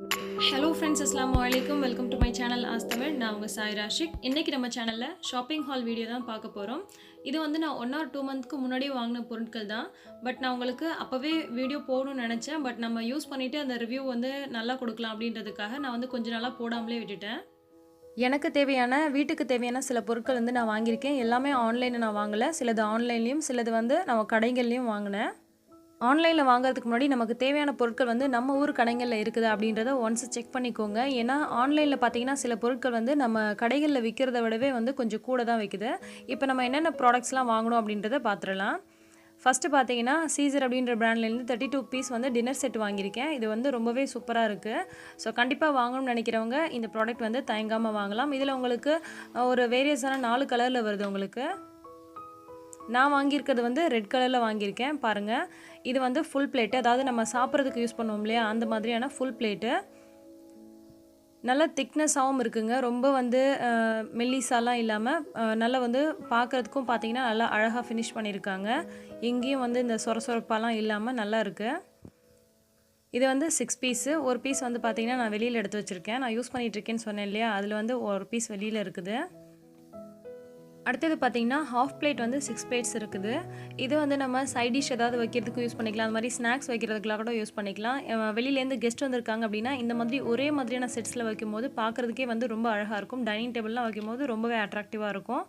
Hello friends அஸ்லாம் வலைக்கம் welcome to my channel ஆஸ் தமிழ் நான் உங்கள் சாய் ராஷிக். இன்றைக்கி நம்ம சேனலில் ஷாப்பிங் ஹால் வீடியோ தான் பார்க்க போகிறோம் இது வந்து நான் ஒன் ஆர் டூ மந்த்க்கு முன்னாடியே வாங்கின பொருட்கள் தான். பட் நான் உங்களுக்கு அப்போவே வீடியோ போடணும்னு நினச்சேன். பட் நம்ம யூஸ் பண்ணிவிட்டு அந்த ரிவ்யூ வந்து நல்லா கொடுக்கலாம் அப்படின்றதுக்காக நான் வந்து கொஞ்ச நாளாக போடாமலே விட்டுட்டேன். எனக்கு தேவையான வீட்டுக்கு தேவையான சில பொருட்கள் வந்து நான் வாங்கியிருக்கேன். எல்லாமே ஆன்லைனில் நான் வாங்கலை. சிலது ஆன்லைன்லேயும் சிலது வந்து நம்ம கடைகள்லேயும் வாங்கினேன். ஆன்லைனில் வாங்குறதுக்கு முன்னாடி நமக்கு தேவையான பொருட்கள் வந்து நம்ம ஊர் கடைகளில் இருக்குது அப்படின்றத ஒன்ஸ் செக் பண்ணிக்கோங்க. ஏன்னா ஆன்லைனில் பார்த்தீங்கன்னா சில பொருட்கள் வந்து நம்ம கடைகளில் விற்கிறத விடவே வந்து கொஞ்சம் கூட தான் விற்குது இப்போ நம்ம என்னென்ன ப்ராடக்ட்ஸ்லாம் வாங்கணும் அப்படின்றத பார்த்துடலாம் ஃபஸ்ட்டு பார்த்தீங்கன்னா சீசர் அப்படின்ற பிராண்ட்லேருந்து தேர்ட்டி டூ பீஸ் வந்து டின்னர் செட் வாங்கியிருக்கேன். இது வந்து ரொம்பவே சூப்பராக இருக்குது ஸோ கண்டிப்பாக வாங்கணும்னு நினைக்கிறவங்க இந்த ப்ராடக்ட் வந்து தயங்காமல் வாங்கலாம். இதில் உங்களுக்கு ஒரு வேரியஸான நாலு கலரில் வருது உங்களுக்கு. நான் வாங்கியிருக்கிறது வந்து ரெட் கலரில் வாங்கியிருக்கேன் பாருங்கள் இது வந்து ஃபுல் பிளேட்டு அதாவது நம்ம சாப்பிட்றதுக்கு யூஸ் பண்ணுவோம் இல்லையா? அந்த மாதிரியான ஃபுல் பிளேட்டு நல்லா திக்னஸாகவும் இருக்குங்க. ரொம்ப வந்து மெல்லிஸாலாம் இல்லாமல் நல்லா வந்து பார்க்குறதுக்கும் பார்த்தீங்கன்னா நல்லா அழகாக ஃபினிஷ் பண்ணியிருக்காங்க. எங்கேயும் வந்து இந்த சொர சொரப்பாலாம் இல்லாமல் நல்லா இருக்குது இது வந்து சிக்ஸ் பீஸு ஒரு பீஸ் வந்து பார்த்திங்கன்னா நான் வெளியில் எடுத்து வச்சுருக்கேன். நான் யூஸ் பண்ணிகிட்ருக்கேன்னு சொன்னேன் இல்லையா? அதில் வந்து ஒரு பீஸ் வெளியில் இருக்குது. அடுத்தது பார்த்தீங்கன்னா ஹாஃப் பிளேட் வந்து சிக்ஸ் பிளேட்ஸ் இருக்குது. இது வந்து நம்ம சைட் டிஷ் ஏதாவது வைக்கிறதுக்கு யூஸ் பண்ணிக்கலாம். அந்த மாதிரி ஸ்நாக்ஸ் வைக்கிறதுக்குலாம் கூட யூஸ் பண்ணிக்கலாம். வெளியிலேருந்து கெஸ்ட் வந்திருக்காங்க அப்படின்னா இந்த மாதிரி ஒரே மாதிரியான செட்ஸில் வைக்கும்போது பார்க்குறதுக்கே வந்து ரொம்ப அழகாக இருக்கும். டைனிங் டேபிள்லாம் வைக்கும்போது ரொம்பவே அட்ராக்டிவாக இருக்கும்.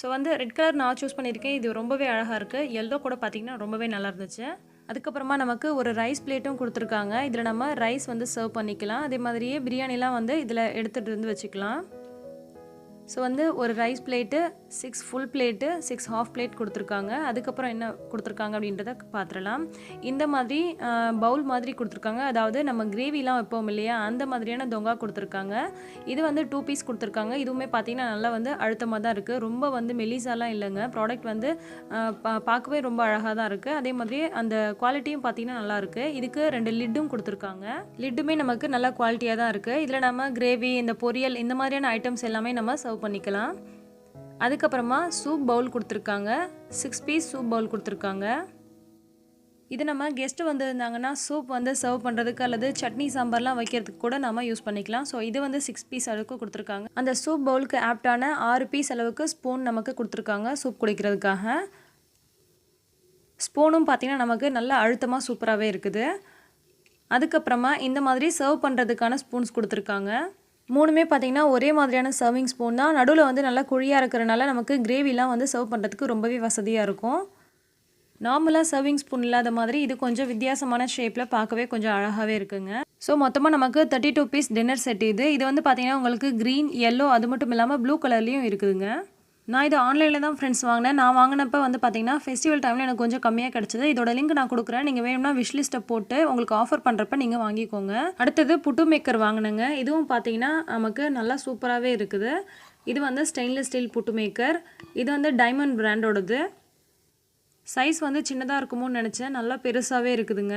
ஸோ வந்து ரெட் கலர் நான் சூஸ் பண்ணியிருக்கேன். இது ரொம்பவே அழகாக இருக்குது எல்லோ கூட பார்த்தீங்கன்னா ரொம்பவே நல்லா இருந்துச்சு. அதுக்கப்புறமா நமக்கு ஒரு ரைஸ் பிளேட்டும் கொடுத்துருக்காங்க. இதில் நம்ம ரைஸ் வந்து சர்வ் பண்ணிக்கலாம். அதே மாதிரியே பிரியாணிலாம் வந்து இதில் எடுத்துகிட்டு வந்து வச்சுக்கலாம். ஸோ வந்து ஒரு rice plate six full plate six half plate கொடுத்துருக்காங்க. அதுக்கப்புறம் என்ன கொடுத்துருக்காங்க அப்படின்றத பார்த்துடலாம். இந்த மாதிரி பவுல் மாதிரி கொடுத்துருக்காங்க. அதாவது நம்ம கிரேவிலாம் வைப்போம் இல்லையா? அந்த மாதிரியான தொங்கா கொடுத்துருக்காங்க. இது வந்து டூ பீஸ் கொடுத்துருக்காங்க. இதுவுமே பார்த்தீங்கன்னா நல்லா வந்து அழுத்தமாக தான் இருக்குது ரொம்ப வந்து மெலிசாலாம் இல்லைங்க. ப்ராடக்ட் வந்து பா பார்க்கவே ரொம்ப அழகாக தான் இருக்குது அதே மாதிரி அந்த குவாலிட்டியும் பார்த்தீங்கன்னா நல்லாயிருக்கு இதுக்கு ரெண்டு லிட்டும் கொடுத்துருக்காங்க. லிட்டுமே நமக்கு நல்ல குவாலிட்டியாக தான் இருக்குது இதில் நம்ம கிரேவி இந்த பொரியல் இந்த மாதிரியான ஐட்டம்ஸ் எல்லாமே நம்ம சர்வ் பண்ணிக்கலாம். அதுக்கப்புறமா சூப் பவுல் கொடுத்துருக்காங்க. சிக்ஸ் பீஸ் சூப் பவுல் கொடுத்துருக்காங்க. இது நம்ம கெஸ்ட்டு வந்திருந்தாங்கன்னா சூப் வந்து சர்வ் பண்ணுறதுக்கு அல்லது சட்னி சாம்பார்லாம் வைக்கிறதுக்கு கூட நம்ம யூஸ் பண்ணிக்கலாம். ஸோ இது வந்து சிக்ஸ் பீஸ் அளவுக்கு கொடுத்துருக்காங்க. அந்த சூப் பவுலுக்கு ஆப்டான ஆறு பீஸ் அளவுக்கு ஸ்பூன் நமக்கு கொடுத்துருக்காங்க சூப் குடிக்கிறதுக்காக. ஸ்பூனும் பார்த்திங்கன்னா நமக்கு நல்ல அழுத்தமாக சூப்பராகவே இருக்குது. அதுக்கப்புறமா இந்த மாதிரி சர்வ் பண்ணுறதுக்கான ஸ்பூன்ஸ் கொடுத்துருக்காங்க. மூணுமே பார்த்திங்கன்னா ஒரே மாதிரியான சர்விங் ஸ்பூன் தான். நடுவில் வந்து நல்லா குழியாக இருக்கிறனால நமக்கு கிரேவிலாம் வந்து சர்வ் பண்ணுறதுக்கு ரொம்பவே வசதியாக இருக்கும். நார்மலாக சர்விங் ஸ்பூன் இல்லாத மாதிரி இது கொஞ்சம் வித்தியாசமான ஷேப்பில் பார்க்கவே கொஞ்சம் அழகாகவே இருக்குங்க. ஸோ மொத்தமாக நமக்கு thirty two piece dinner set இது. இது வந்து பார்த்திங்கன்னா உங்களுக்கு க்ரீன் எல்லோ அது மட்டும் இல்லாமல் ப்ளூ கலர்லேயும் இருக்குதுங்க. நான் இது ஆன்லைனில் தான் ஃப்ரெண்ட்ஸ் வாங்கினேன். நான் வாங்கினப்போ வந்து பார்த்தீங்கன்னா ஃபெஸ்டிவல் டைமில் எனக்கு கொஞ்சம் கம்மியாக கிடச்சிது. இதோட லிங்க் நான் கொடுக்குறேன். நீங்கள் வேணும்னா விஷ் லிஸ்ட்டை போட்டு உங்களுக்கு ஆஃபர் பண்ணுறப்ப நீங்கள் வாங்கிக்கோங்க. அடுத்தது புட்டு மேக்கர் வாங்கினேங்க. இதுவும் பார்த்தீங்கன்னா நமக்கு நல்லா சூப்பராகவே இருக்குது. இது வந்து ஸ்டெயின்லெஸ் ஸ்டீல் புட்டு மேக்கர் இது வந்து டைமண்ட் பிராண்டோடது சைஸ் வந்து சின்னதாக இருக்குமோன்னு நினச்சேன். நல்லா பெருசாகவே இருக்குதுங்க.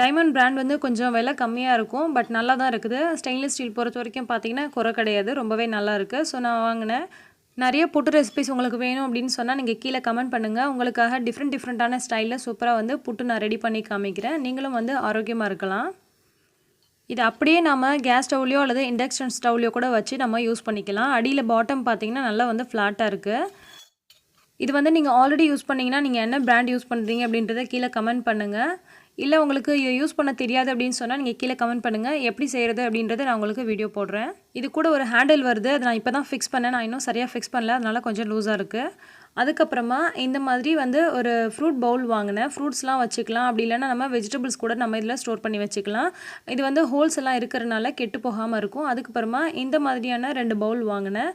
டைமண்ட் பிராண்ட் வந்து கொஞ்சம் விலை கம்மியாக இருக்கும் பட் நல்லா தான் இருக்குது. ஸ்டெயின்லெஸ் ஸ்டீல் பொறுத்த வரைக்கும் பார்த்தீங்கன்னா குறை கிடையாது. ரொம்பவே நல்லா இருக்குது ஸோ நான் வாங்கினேன். நிறைய புட்டு ரெசிபிஸ் உங்களுக்கு வேணும் அப்படின்னு சொன்னால் நீங்கள் கீழே கமெண்ட் பண்ணுங்கள் உங்களுக்காக டிஃப்ரெண்ட் டிஃப்ரெண்ட்டான ஸ்டைலில் சூப்பராக வந்து புட்டு நான் ரெடி பண்ணி காமிக்கிறேன். நீங்களும் வந்து ஆரோக்கியமாக இருக்கலாம். இது அப்படியே நம்ம கேஸ் ஸ்டவ்லையோ அல்லது இண்டக்ஷன் ஸ்டவ்லையோ கூட வச்சு நம்ம யூஸ் பண்ணிக்கலாம். அடியில் பாட்டம் பார்த்தீங்கன்னா நல்லா வந்து ஃப்ளாட்டாக இருக்குது இது வந்து நீங்கள் ஆல்ரெடி யூஸ் பண்ணிங்கன்னா நீங்கள் என்ன பிராண்ட் யூஸ் பண்ணுறீங்க அப்படின்றத கீழே கமெண்ட் பண்ணுங்கள் இல்லை உங்களுக்கு இது யூஸ் பண்ண தெரியாது அப்படின்னு சொன்னால் நீங்கள் கீழே கமெண்ட் பண்ணுங்கள் எப்படி செய்கிறது அப்படின்றத நான் உங்களுக்கு வீடியோ போடுறேன். இது கூட ஒரு ஹேண்டில் வருது. அதை நான் இப்போ தான் ஃபிக்ஸ் பண்ணேன். நான் இன்னும் சரியாக ஃபிக்ஸ் பண்ணல. அதனால் கொஞ்சம் லூஸாக இருக்குது அதுக்கப்புறமா இந்த மாதிரி வந்து ஒரு ஃப்ரூட் பவுல் வாங்கினேன் ஃப்ரூட்ஸ்லாம் வச்சுக்கலாம். அப்படி இல்லைன்னா நம்ம வெஜிடபிள்ஸ் கூட நம்ம இதில் ஸ்டோர் பண்ணி வச்சுக்கலாம். இது வந்து ஹோல்ஸ் எல்லாம் இருக்கிறனால கெட்டு போகாமல் இருக்கும். அதுக்கப்புறமா இந்த மாதிரியான ரெண்டு பவுல் வாங்கினேன்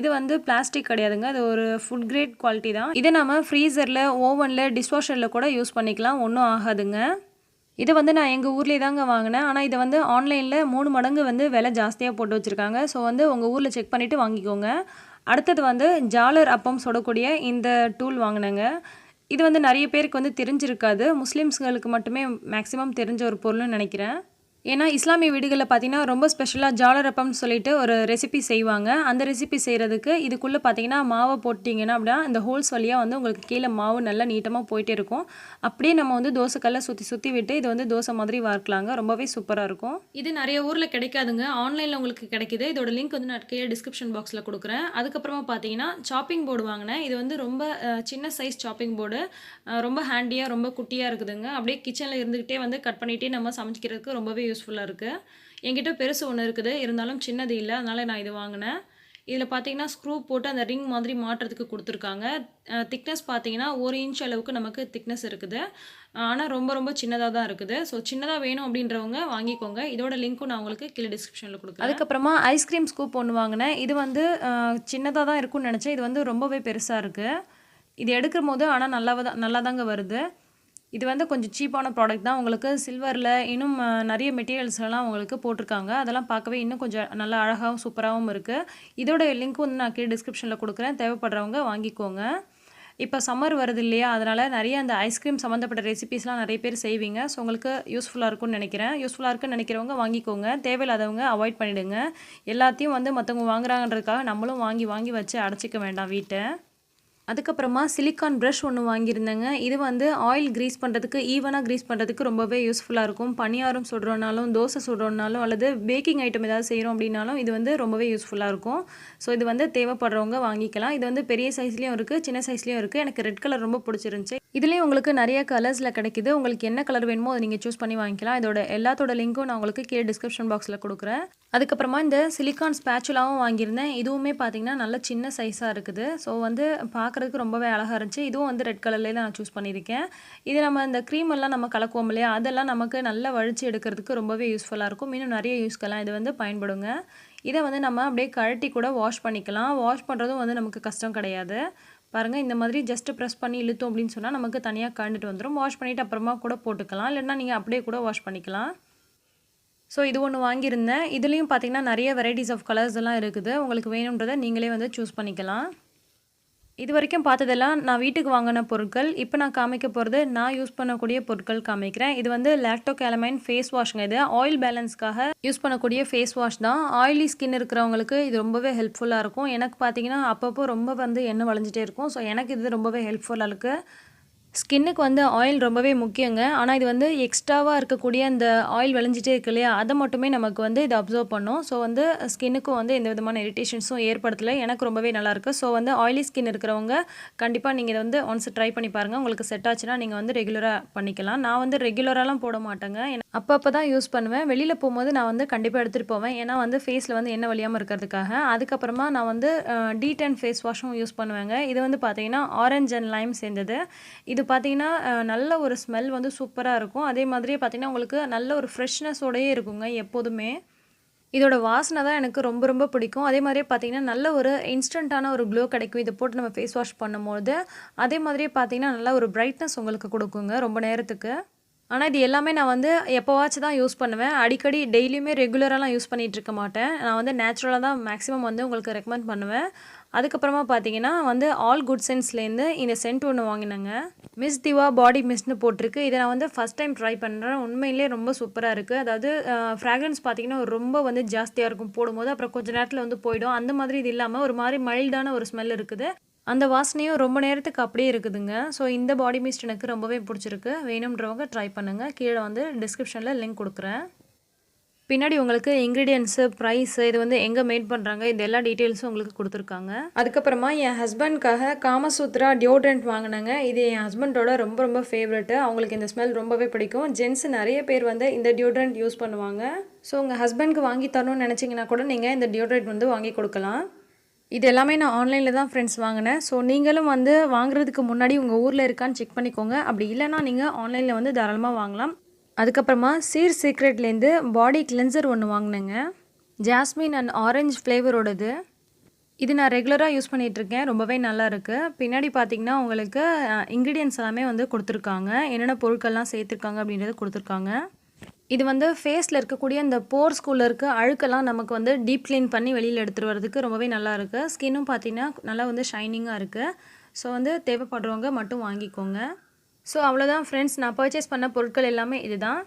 இது வந்து பிளாஸ்டிக் கிடையாதுங்க. அது ஒரு ஃபுட் கிரேட் குவாலிட்டி தான். இதை நம்ம ஃப்ரீசரில் ஓவனில் டிஷ்வாஷரில் கூட யூஸ் பண்ணிக்கலாம். ஒன்றும் ஆகாதுங்க. இதை வந்து நான் எங்கள் ஊர்லேயே தாங்க வாங்கினேன். ஆனால் இதை வந்து ஆன்லைனில் மூணு மடங்கு வந்து விலை ஜாஸ்தியாக போட்டு வச்சுருக்காங்க. ஸோ வந்து உங்கள் ஊரில் செக் பண்ணிவிட்டு வாங்கிக்கோங்க. அடுத்தது வந்து ஜாலர் அப்பம் சுடக்கூடிய இந்த டூல் வாங்கினேங்க. இது வந்து நிறைய பேருக்கு வந்து தெரிஞ்சிருக்காது. முஸ்லீம்ஸ்களுக்கு மட்டுமே மேக்ஸிமம் தெரிஞ்ச ஒரு பொருள்னு நினைக்கிறேன். ஏன்னா இஸ்லாமிய வீடுகளில் பார்த்தீங்கன்னா ரொம்ப ஸ்பெஷலாக ஜாலரப்பம்னு சொல்லிட்டு ஒரு ரெசிபி செய்வாங்க. அந்த ரெசிபி செய்கிறதுக்கு இதுக்குள்ளே பார்த்தீங்கன்னா மாவை போட்டிங்கன்னா அப்படின்னா இந்த ஹோல்ஸ் வழியாக வந்து உங்களுக்கு கீழே மாவு நல்லா நீட்டமாக போயிட்டே இருக்கும். அப்படியே நம்ம வந்து தோசைக்கல்ல சுற்றி சுற்றி விட்டு இது வந்து தோசை மாதிரி வார்க்கலாங்க ரொம்பவே சூப்பராக இருக்கும். இது நிறைய ஊரில் கிடைக்காதுங்க. ஆன்லைனில் உங்களுக்கு கிடைக்குது. இதோட லிங்க் வந்து நான் கீழே டிஸ்கிரிப்ஷன் பாக்ஸில் கொடுக்குறேன். அதுக்கப்புறமா பார்த்தீங்கன்னா சாப்பிங் போர்டு வாங்கினேன். இது வந்து ரொம்ப சின்ன சைஸ் சாப்பிங் போர்டு ரொம்ப ஹேண்டியாக ரொம்ப குட்டியாக இருக்குதுங்க. அப்படியே கிச்சனில் இருந்துக்கிட்டே வந்து கட் பண்ணிகிட்டே நம்ம சமைக்கிறதுக்கு ரொம்பவே யூஸ்ஃபுல்லாக இருக்குது என்கிட்ட பெருசு ஒன்று இருக்குது. இருந்தாலும் சின்னது இல்லை. அதனால் நான் இது வாங்கினேன். இதில் பார்த்தீங்கன்னா ஸ்க்ரூ போட்டு அந்த ரிங் மாதிரி மாட்டுறதுக்கு கொடுத்துருக்காங்க. திக்னஸ் பார்த்தீங்கன்னா ஒரு இன்ச் அளவுக்கு நமக்கு திக்னஸ் இருக்குது. ஆனால் ரொம்ப ரொம்ப சின்னதாக தான் இருக்குது. ஸோ சின்னதாக வேணும் அப்படின்றவங்க வாங்கிக்கோங்க. இதோட லிங்க்கும் நான் உங்களுக்கு கீழே டிஸ்கிரிப்ஷனில் கொடுக்குறேன். அதுக்கப்புறமா ஐஸ்கிரீம் ஸ்கூப் ஒன்று வாங்கினேன். இது வந்து சின்னதாக தான் இருக்கும்னு நினச்சேன். இது வந்து ரொம்பவே பெருசாக இருக்குது இது எடுக்கும் போது ஆனால் நல்லா தான் நல்லா தாங்க வருது. இது வந்து கொஞ்சம் சீப்பான ப்ராடக்ட் தான். உங்களுக்கு சில்வரில் இன்னும் நிறைய மெட்டீரியல்ஸ்லாம் உங்களுக்கு போட்டிருக்காங்க. அதெல்லாம் பார்க்கவே இன்னும் கொஞ்சம் நல்லா அழகாகவும் சூப்பராகவும் இருக்குது இதோட லிங்க் வந்து நான் கீழே டிஸ்கிரிப்ஷனில் கொடுக்குறேன். தேவைப்படுறவங்க வாங்கிக்கோங்க. இப்போ சம்மர் வருது இல்லையா? அதனால் நிறைய அந்த ஐஸ்கிரீம் சம்மந்தப்பட்ட ரெசிபிஸ்லாம் நிறைய பேர் செய்வீங்க. ஸோ உங்களுக்கு யூஸ்ஃபுல்லாக இருக்கும்னு நினைக்கிறேன். யூஸ்ஃபுல்லாக இருக்குன்னு நினைக்கிறவங்க வாங்கிக்கோங்க. தேவையில்லாதவங்க அவாய்ட் பண்ணிவிடுங்க எல்லாத்தையும் வந்து மற்றவங்க வாங்குறாங்கன்றதுக்காக நம்மளும் வாங்கி வாங்கி வச்சு அடைச்சிக்க வேண்டாம் வீட்டை. அதுக்கப்புறமா சிலிக்கான் ப்ரஷ் ஒன்று வாங்கியிருந்தேங்க. இது வந்து ஆயில் க்ரீஸ் பண்ணுறதுக்கு ஈவனாக க்ரீஸ் பண்ணுறதுக்கு ரொம்பவே யூஸ்ஃபுல்லாக இருக்கும். பணியாரம் சுடுறோனாலும் தோசை சுடுறோனாலும் அல்லது பேக்கிங் ஐட்டம் ஏதாவது செய்கிறோம் அப்படின்னாலும் இது வந்து ரொம்பவே யூஸ்ஃபுல்லாக இருக்கும். ஸோ இது வந்து தேவைப்படுறவங்க வாங்கிக்கலாம். இது வந்து பெரிய சைஸ்லேயும் இருக்குது சின்ன சைஸ்லேயும் இருக்குது எனக்கு ரெட் கலர் ரொம்ப பிடிச்சிருந்துச்சி. இதுலேயும் உங்களுக்கு நிறைய கலர்ஸில் கிடைக்குது. உங்களுக்கு என்ன கலர் வேணுமோ அதை நீங்கள் சூஸ் பண்ணி வாங்கிக்கலாம். இதோட எல்லாத்தோட லிங்க்கும் நான் உங்களுக்கு கீழே டிஸ்கிரிப்ஷன் பாக்ஸில் கொடுக்குறேன். அதுக்கப்புறமா இந்த சிலிக்கான் ஸ்பேச்சுலாவும் வாங்கியிருந்தேன். இதுவுமே பார்த்தீங்கன்னா நல்ல சின்ன சைஸாக இருக்குது. ஸோ வந்து பார்க்குறதுக்கு ரொம்பவே அழகாக இருந்துச்சு. இதுவும் வந்து ரெட் கலர்லேயே நான் சூஸ் பண்ணியிருக்கேன். இது நம்ம இந்த க்ரீம் எல்லாம் நம்ம கலக்குவோம் இல்லையா? அதெல்லாம் நமக்கு நல்லா வழித்து எடுக்கிறதுக்கு ரொம்பவே யூஸ்ஃபுல்லாக இருக்கும். இன்னும் நிறைய யூஸ்க்கெல்லாம் இது வந்து பயன்படுங்க. இதை வந்து நம்ம அப்படியே கழட்டி கூட வாஷ் பண்ணிக்கலாம். வாஷ் பண்ணுறதும் வந்து நமக்கு கஷ்டம் கிடையாது. பாருங்கள் இந்த மாதிரி ஜஸ்ட் ப்ரெஸ் பண்ணி இழுத்தோம் அப்படின்னு சொன்னால் நமக்கு தனியாக கழண்டுட்டு வந்துடும் வாஷ் பண்ணிவிட்டு அப்புறமா கூட போட்டுக்கலாம். இல்லைன்னா நீங்கள் அப்படியே கூட வாஷ் பண்ணிக்கலாம். ஸோ இது ஒன்று வாங்கியிருந்தேன். இதுலேயும் பார்த்தீங்கன்னா நிறைய வெரைட்டிஸ் ஆஃப் கலர்ஸ் எல்லாம் இருக்குது. உங்களுக்கு வேணுன்றதை நீங்களே வந்து சூஸ் பண்ணிக்கலாம். இது வரைக்கும் பார்த்ததெல்லாம் நான் வீட்டுக்கு வாங்கின பொருட்கள். இப்போ நான் காமிக்க போகிறது நான் யூஸ் பண்ணக்கூடிய பொருட்கள் காமிக்கிறேன். இது வந்து லாக்டோ கேலமைன் ஃபேஸ் வாஷ்ங்க இது ஆயில் பேலன்ஸ்க்காக யூஸ் பண்ணக்கூடிய ஃபேஸ் வாஷ் தான். ஆயிலி ஸ்கின் இருக்கிறவங்களுக்கு இது ரொம்பவே ஹெல்ப்ஃபுல்லாக இருக்கும். எனக்கு பார்த்தீங்கன்னா அப்பப்போ ரொம்ப வந்து எண்ணெய் வளைஞ்சிட்டே இருக்கும். ஸோ எனக்கு இது ரொம்பவே ஹெல்ப்ஃபுல்லாக இருக்குது ஸ்கின்னுக்கு வந்து ஆயில் ரொம்பவே முக்கியங்க. ஆனால் இது வந்து எக்ஸ்ட்ராவாக இருக்கக்கூடிய அந்த ஆயில் விளைஞ்சிட்டே இருக்கு இல்லையா? அதை மட்டுமே நமக்கு வந்து இதை அப்சர்வ் பண்ணும். ஸோ வந்து ஸ்கின்னுக்கும் வந்து எந்த விதமான இரிட்டேஷன்ஸும் ஏற்படுத்தலை. எனக்கு ரொம்பவே நல்லாயிருக்கு ஸோ வந்து ஆயிலி ஸ்கின் இருக்கிறவங்க கண்டிப்பாக நீங்கள் இதை வந்து ஒன்ஸ் ட்ரை பண்ணி பாருங்கள் உங்களுக்கு செட் ஆச்சுன்னா நீங்கள் வந்து ரெகுலராக பண்ணிக்கலாம். நான் வந்து ரெகுலராலாம் போட மாட்டேங்க. ஏன்னா அப்பப்போ தான் யூஸ் பண்ணுவேன். வெளியில் போகும்போது நான் வந்து கண்டிப்பாக எடுத்துகிட்டு போவேன். ஏன்னா வந்து ஃபேஸில் வந்து என்ன வழியாமல் இருக்கிறதுக்காக. அதுக்கப்புறமா நான் வந்து டி டென் ஃபேஸ் வாஷும் யூஸ் பண்ணுவேங்க. இது வந்து பார்த்தீங்கன்னா ஆரஞ்ச் அண்ட் லைம் சேர்ந்தது. இது பார்த்தீங்கன்னா நல்ல ஒரு ஸ்மெல் வந்து சூப்பராக இருக்கும். அதே மாதிரியே பார்த்தீங்கன்னா உங்களுக்கு நல்ல ஒரு ஃப்ரெஷ்னஸோடயே இருக்குங்க எப்போதுமே. இதோட வாசனை தான் எனக்கு ரொம்ப ரொம்ப பிடிக்கும். அதே மாதிரியே பார்த்தீங்கன்னா நல்ல ஒரு இன்ஸ்டண்ட்டான ஒரு க்ளோ கிடைக்கும். இதை போட்டு நம்ம ஃபேஸ் வாஷ் பண்ணும்போது. அதே மாதிரியே பார்த்தீங்கன்னா நல்ல ஒரு பிரைட்னஸ் உங்களுக்கு கொடுக்குங்க ரொம்ப நேரத்துக்கு. ஆனால் இது எல்லாமே நான் வந்து எப்போவாச்சும் தான் யூஸ் பண்ணுவேன். அடிக்கடி டெய்லியுமே ரெகுலராலாம் யூஸ் பண்ணிகிட்டு இருக்க மாட்டேன். நான் வந்து நேச்சுரலாக தான் மேக்ஸிமம் வந்து உங்களுக்கு ரெக்கமெண்ட் பண்ணுவேன். அதுக்கப்புறமா பார்த்தீங்கன்னா வந்து ஆல் குட் சென்ஸ்லேருந்து இந்த சென்ட் ஒன்று வாங்கினேங்க. மிஸ் திவா பாடி மிஸ்ட்னு போட்டிருக்கு. இதை நான் வந்து ஃபஸ்ட் டைம் ட்ரை பண்ணுறேன் உண்மையிலே ரொம்ப சூப்பராக இருக்குது அதாவது ஃப்ராக்ரன்ஸ் பார்த்தீங்கன்னா ரொம்ப வந்து ஜாஸ்தியாக இருக்கும் போடும்போது. அப்புறம் கொஞ்சம் நேரத்தில் வந்து போயிடும். அந்த மாதிரி இது இல்லாமல் ஒரு மாதிரி மைல்டான ஒரு ஸ்மெல் இருக்குது. அந்த வாசனையும் ரொம்ப நேரத்துக்கு அப்படியே இருக்குதுங்க. ஸோ இந்த பாடி மிஸ்ட் எனக்கு ரொம்பவே பிடிச்சிருக்கு. வேணுன்றவங்க ட்ரை பண்ணுங்கள் கீழே வந்து டிஸ்கிரிப்ஷனில் லிங்க் கொடுக்குறேன். பின்னாடி உங்களுக்கு இன்க்ரீடியன்ஸு ப்ரைஸு இது வந்து எங்கே மேட் பண்ணுறாங்க இது எல்லா டீட்டெயில்ஸும் உங்களுக்கு கொடுத்துருக்காங்க. அதுக்கப்புறமா என் ஹஸ்பண்ட்காக காமசூத்ரா டியோட்ரண்ட் வாங்கினாங்க. இது என் ஹஸ்பண்டோட ரொம்ப ரொம்ப ஃபேவரெட்டு அவங்களுக்கு இந்த ஸ்மெல் ரொம்பவே பிடிக்கும். ஜென்ஸ் நிறைய பேர் வந்து இந்த டியோட்ரண்ட் யூஸ் பண்ணுவாங்க. ஸோ உங்கள் ஹஸ்பண்ட்க்கு வாங்கி தரணும்னு நினச்சிங்கன்னா கூட நீங்கள் இந்த டியோட்ரண்ட் வந்து வாங்கி கொடுக்கலாம். இது எல்லாமே நான் ஆன்லைனில் தான் ஃப்ரெண்ட்ஸ் வாங்கினேன். ஸோ நீங்களும் வந்து வாங்குறதுக்கு முன்னாடி உங்கள் ஊரில் இருக்கான்னு செக் பண்ணிக்கோங்க. அப்படி இல்லைன்னா நீங்கள் ஆன்லைனில் வந்து தாராளமாக வாங்கலாம். அதுக்கப்புறமா சீர் சீக்ரெட்லேருந்து பாடி கிளென்சர் ஒன்று வாங்கினேங்க. ஜாஸ்மின் அண்ட் ஆரஞ்சு ஃப்ளேவரோடது. இது நான் ரெகுலராக யூஸ் பண்ணிகிட்ருக்கேன். ரொம்பவே நல்லா இருக்குது பின்னாடி பார்த்திங்கன்னா உங்களுக்கு இன்க்ரீடியன்ஸ் எல்லாமே வந்து கொடுத்துருக்காங்க. என்னென்ன பொருட்கள்லாம் சேர்த்துருக்காங்க அப்படின்றத கொடுத்துருக்காங்க. இது வந்து ஃபேஸில் இருக்கக்கூடிய இந்த போர்ஸ்குள்ளே இருக்க அழுக்கெல்லாம் நமக்கு வந்து டீப் க்ளீன் பண்ணி வெளியில் எடுத்துகிட்டு வரதுக்கு ரொம்பவே நல்லா இருக்குது ஸ்கின்னும் பார்த்தீங்கன்னா நல்லா வந்து ஷைனிங்காக இருக்குது ஸோ வந்து தேவைப்படுறவங்க மட்டும் வாங்கிக்கோங்க. ஸோ அவ்வளோதான் ஃப்ரெண்ட்ஸ் நான் பர்ச்சேஸ் பண்ண பொருட்கள் எல்லாமே இதுதான்.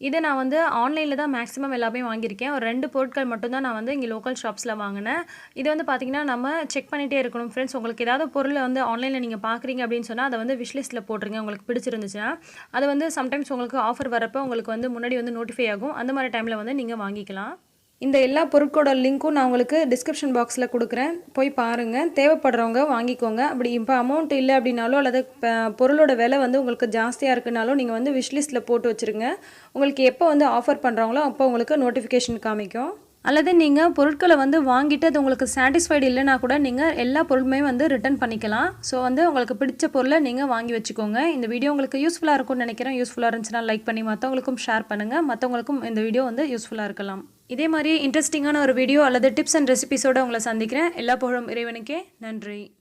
இதை நான் வந்து ஆன்லைனில் தான் மேக்ஸிமம் எல்லாமே வாங்கியிருக்கேன். ஒரு ரெண்டு பொருட்கள் மட்டும்தான் நான் வந்து இங்கே லோக்கல் ஷாப்ஸில் வாங்கினேன். இது வந்து பார்த்திங்கன்னா நம்ம செக் பண்ணிகிட்டே இருக்கணும் ஃப்ரெண்ட்ஸ் உங்களுக்கு ஏதாவது பொருளை வந்து ஆன்லைனில் நீங்கள் பார்க்குறீங்க அப்படின்னு சொன்னால் அதை வந்து விஷ்லிஸ்ட்டில் போட்டுருங்க. உங்களுக்கு பிடிச்சிருந்துச்சுன்னா அது வந்து சம்டைம்ஸ் உங்களுக்கு ஆஃபர் வரப்போ உங்களுக்கு வந்து முன்னாடி வந்து நோட்டிஃபை ஆகும். அந்த மாதிரி டைமில் வந்து நீங்கள் வாங்கிக்கலாம். இந்த எல்லா பொருட்களோட லிங்க்கும் நான் உங்களுக்கு டிஸ்கிரிப்ஷன் பாக்ஸில் கொடுக்குறேன். போய் பாருங்கள் தேவைப்படுறவங்க வாங்கிக்கோங்க. அப்படி இப்போ அமௌண்ட் இல்லை அப்படின்னாலும் அல்லது ப- பொருளோட விலை வந்து உங்களுக்கு ஜாஸ்தியாக இருக்குனாலும் நீங்கள் வந்து விஷ்லிஸ்ட்டில் போட்டு வச்சுருங்க. உங்களுக்கு எப்போ வந்து ஆஃபர் பண்ணுறாங்களோ அப்போ உங்களுக்கு நோட்டிஃபிகேஷன் காமிக்கும். அல்லது நீங்கள் பொருட்களை வந்து வாங்கிட்டு அது உங்களுக்கு சாட்டிஸ்ஃபைடு இல்லைனா கூட நீங்கள் எல்லா பொருளுமே வந்து ரிட்டர்ன் பண்ணிக்கலாம். ஸோ வந்து உங்களுக்கு பிடிச்ச பொருளை நீங்கள் வாங்கி வச்சுக்கோங்க. இந்த வீடியோ உங்களுக்கு யூஸ்ஃபுல்லாக இருக்கும்னு நினைக்கிறேன். யூஸ்ஃபுல்லாக இருந்துச்சுன்னா லைக் பண்ணி மற்றவங்களுக்கும் ஷேர் பண்ணுங்கள் மற்றவங்களுக்கும் இந்த வீடியோ வந்து யூஸ்ஃபுல்லாக இருக்கலாம். இதே மாதிரி இன்ட்ரெஸ்டிங்கான ஒரு வீடியோ அல்லது டிப்ஸ் அண்ட் ரெசிபிஸோடு உங்களை சந்திக்கிறேன். எல்லா புகழும் இறைவனுக்கே. நன்றி.